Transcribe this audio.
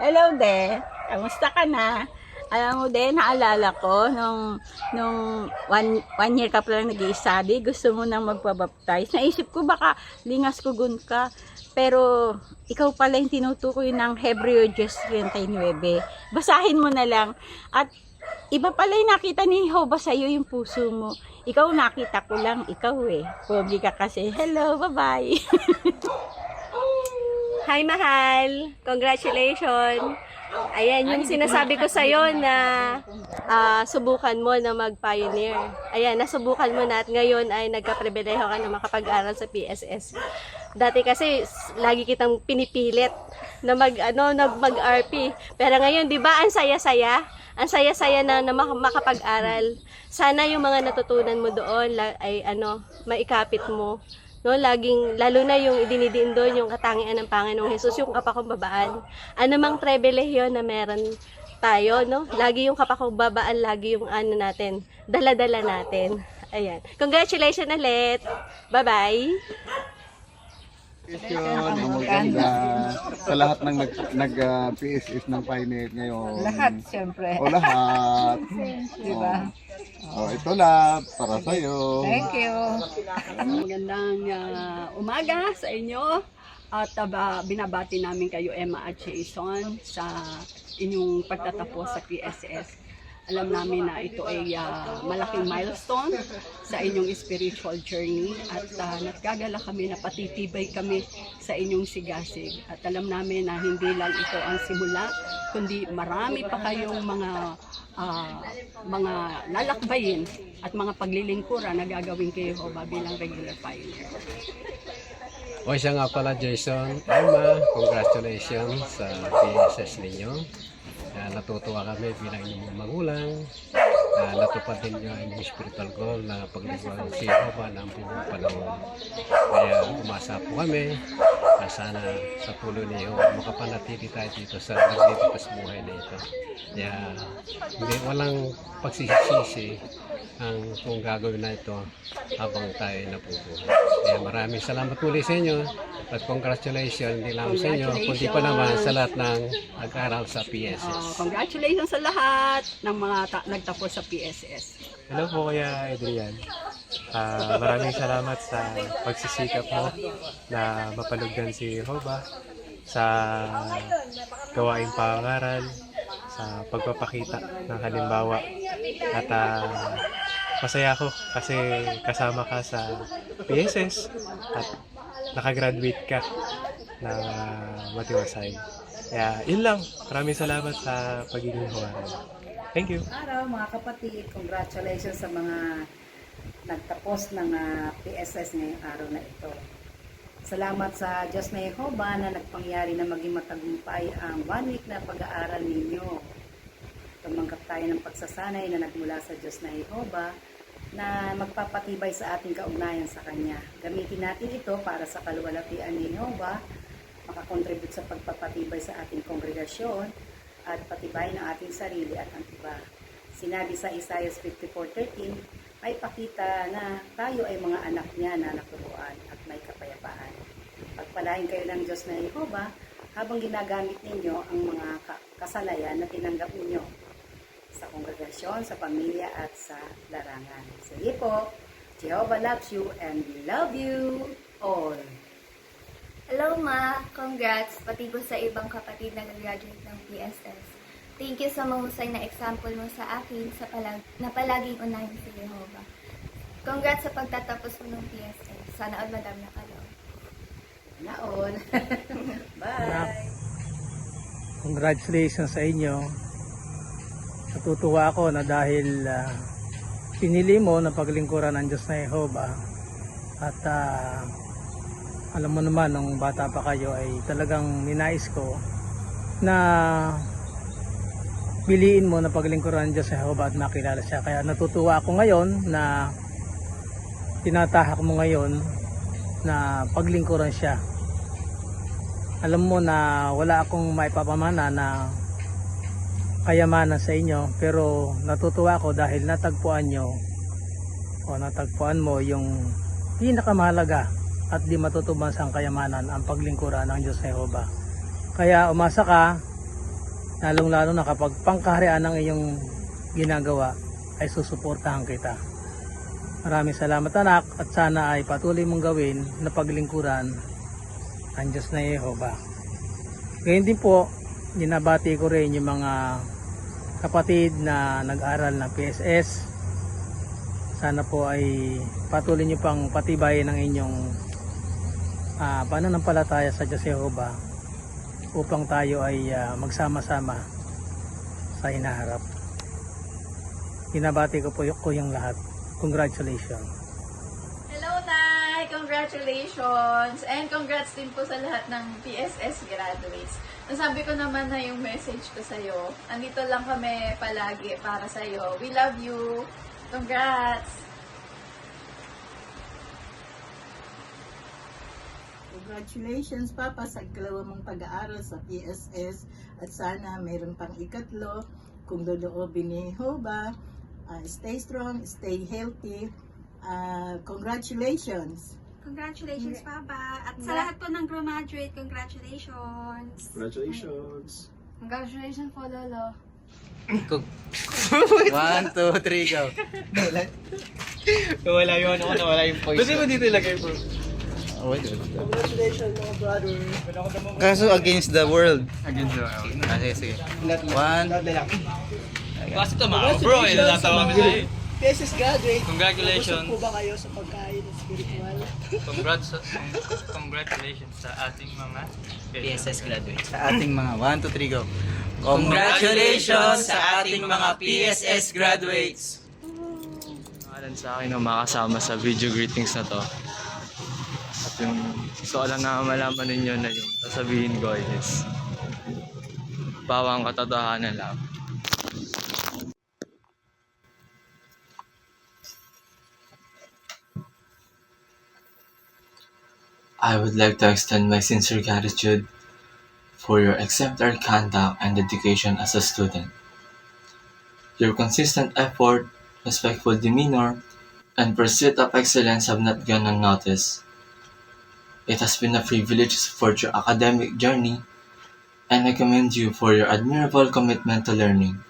Hello, De. Kamusta ka na? Alam mo, De, naalala ko, nung, nung one, one year ka pa lang nag-i-study, gusto mo nang magpabaptize. Naisip ko, baka lingas kugun ka. Pero, ikaw pala yung tinutukoy ng Hebreo 10.39. Basahin mo na lang. At, iba pala yung nakita ni Jehovah sa'yo yung puso mo. Ikaw nakita ko lang, ikaw eh. Pogi ka kasi. Hello, bye-bye. Hi, mahal! Congratulations! Ayan, yung sinasabi ko sa'yo na ah, subukan mo na mag-pioneer. Ayan, nasubukan mo na at ngayon ay nagka-pribileho ka na makapag-aral sa PSS. Dati kasi lagi kitang pinipilit na mag ano nag mag-RP. Pero ngayon, 'di ba, ang saya-saya? Ang saya-saya na, na mak- makapag-aral. Sana yung mga natutunan mo doon ay ano, maikapit mo no laging lalo na yung idinidiin doon yung katangian ng Panginoong Hesus yung kapakumbabaan anumang pribilehiyo na meron tayo no? Lagi yung kapakumbabaan lagi yung ano natin dala-dala natin. Ayan. Congratulations ulit. Bye Yun, maganda. Sa lahat ng nag, nag ah, PSS ng Pioneer ngayon. Lahat, siyempre. O lahat. Di ba? O, ito lahat para sa'yo. Thank you. Magandang ah, umaga sa inyo. At aba, binabati namin kayo Emma at Jason sa inyong pagtatapos sa PSS. Alam namin na ito ay ah, malaking milestone sa inyong spiritual journey at uh, nagkagala kami na patitibay kami sa inyong sigasig. At alam namin na hindi lang ito ang simula, kundi marami pa kayong mga ah, mga lalakbayin at mga paglilingkuran na gagawin kayo Jehovah bilang regular pioneer. O siya nga pala Jason, Emma, congratulations sa PSS ninyo. Natutuwa kami bilang inyong magulang. Uh, natupad din ang inyong spiritual goal na paglingkuhan si Jehovah ng buong panahon. Kaya umasa po kami na sana sa tuloy ni Jehovah makapanatili tayo dito sa naglilipas buhay na ito. Kaya hindi, walang pagsisisi ang kung gagawin na ito habang tayo napupuhay. Kaya maraming salamat muli sa inyo at congratulations hindi lang sa inyo, kundi pa naman sa lahat ng nag-aral sa PSS. congratulations sa lahat ng mga ta- nagtapos sa PSS. Hello po Kuya Adrian. Ah, maraming salamat sa pagsisikap mo na mapalugdan si Hoba sa gawaing pangaral, sa pagpapakita ng halimbawa. At ah, masaya ako kasi kasama ka sa PSS at nakagraduate ka uh, matiwasay. Kaya yun lang. Maraming salamat sa pagiging huwaran. Thank you. Araw mga kapatid, congratulations sa mga nagtapos ng ah, PSS ngayong araw na ito. Salamat sa Diyos na Jehovah na nagpangyari na maging matagumpay ang one week na pag-aaral ninyo. Tumanggap tayo ng pagsasanay na nagmula sa Diyos na Jehovah na magpapatibay sa ating kaugnayan sa Kanya. Gamitin natin ito para sa kaluwalhatian ni Jehovah, makakontribute sa pagpapatibay sa ating kongregasyon, at patibay ng ating sarili at ang iba. Sinabi sa Isaiah 54.13, ay pakita na tayo ay mga anak niya na naturuan at may kapayapaan. Pagpalain kayo ng Diyos na Jehovah habang ginagamit ninyo ang mga ka- kasalayan na tinanggap ninyo sa kongregasyon, sa pamilya at sa larangan. Sige po, Jehovah loves you and we love you all. Hello Ma! Congrats! Pati po sa ibang kapatid na graduate ng PSS. Thank you sa mahusay na example mo sa akin sa palag na palaging unahin si Jehovah. Congrats sa pagtatapos mo ng PSS. Sana all madam na kalaw. Naon. Bye! Congratulations sa inyo. Natutuwa ako na dahil ah, pinili mo na paglingkuran ng Diyos na Jehovah at ah, alam mo naman nung bata pa kayo ay talagang ninais ko na piliin mo na paglingkuran ng Diyos na Jehovah at makilala siya. Kaya natutuwa ako ngayon na tinatahak mo ngayon na paglingkuran siya alam mo na wala akong maipapamana na kayamanan sa inyo pero natutuwa ako dahil natagpuan nyo o natagpuan mo yung pinakamahalaga at di matutubang sa kayamanan ang paglingkuran ng Diyos Jehovah. Kaya umasa ka lalong lalo na kapag pangkaharian ang iyong ginagawa ay susuportahan kita. Maraming salamat anak at sana ay patuloy mong gawin na paglingkuran ang Diyos na Yehova. Ngayon din po, ninabati ko rin yung mga kapatid na nag-aral ng PSS. Sana po ay patuloy nyo pang patibayin ang inyong ah, pananampalataya sa Diyos Yehova upang tayo ay ah, magsama-sama sa hinaharap. Binabati ko po yung lahat. Congratulations. Hello, Nay! Congratulations! And congrats din po sa lahat ng PSS graduates. Nasabi ko naman na yung message ko sa'yo. Andito lang kami palagi para sa'yo. We love you! Congrats! Congratulations, Papa, sa ikalawa mong pag-aaral sa PSS at sana mayroon pang ikatlo kung loloobin ni Jehovah. Ah, stay strong, stay healthy. Ah, congratulations! Congratulations, Papa. At sa lahat po ng graduate, congratulations. Congratulations! Congratulations po, Lolo. One, two, three, go. Wala yun, ako nawala yung voice. Pwede mo dito ilagay bro? Oh, wait, wait. Kaso against the world. Against the Ah, sige, sige. One. Kasi ito mga bro, eh, natatawa kami sa'yo. PSS graduate, Congratulations. ba kayo sa pagkain at spiritual? Congrats, congratulations sa ating mga PSS graduates. Sa ating mga, one, two, three, go. Congratulations sa ating mga PSS graduates. Pangalan sa akin na makasama sa video greetings na to. Yung gusto ko lang na malaman ninyo na yung sasabihin ko is bawang katotohanan lang. I would like to extend my sincere gratitude for your exemplary conduct and dedication as a student. Your consistent effort, respectful demeanor, and pursuit of excellence have not gone unnoticed. It has been a privilege to support your academic journey, and I commend you for your admirable commitment to learning.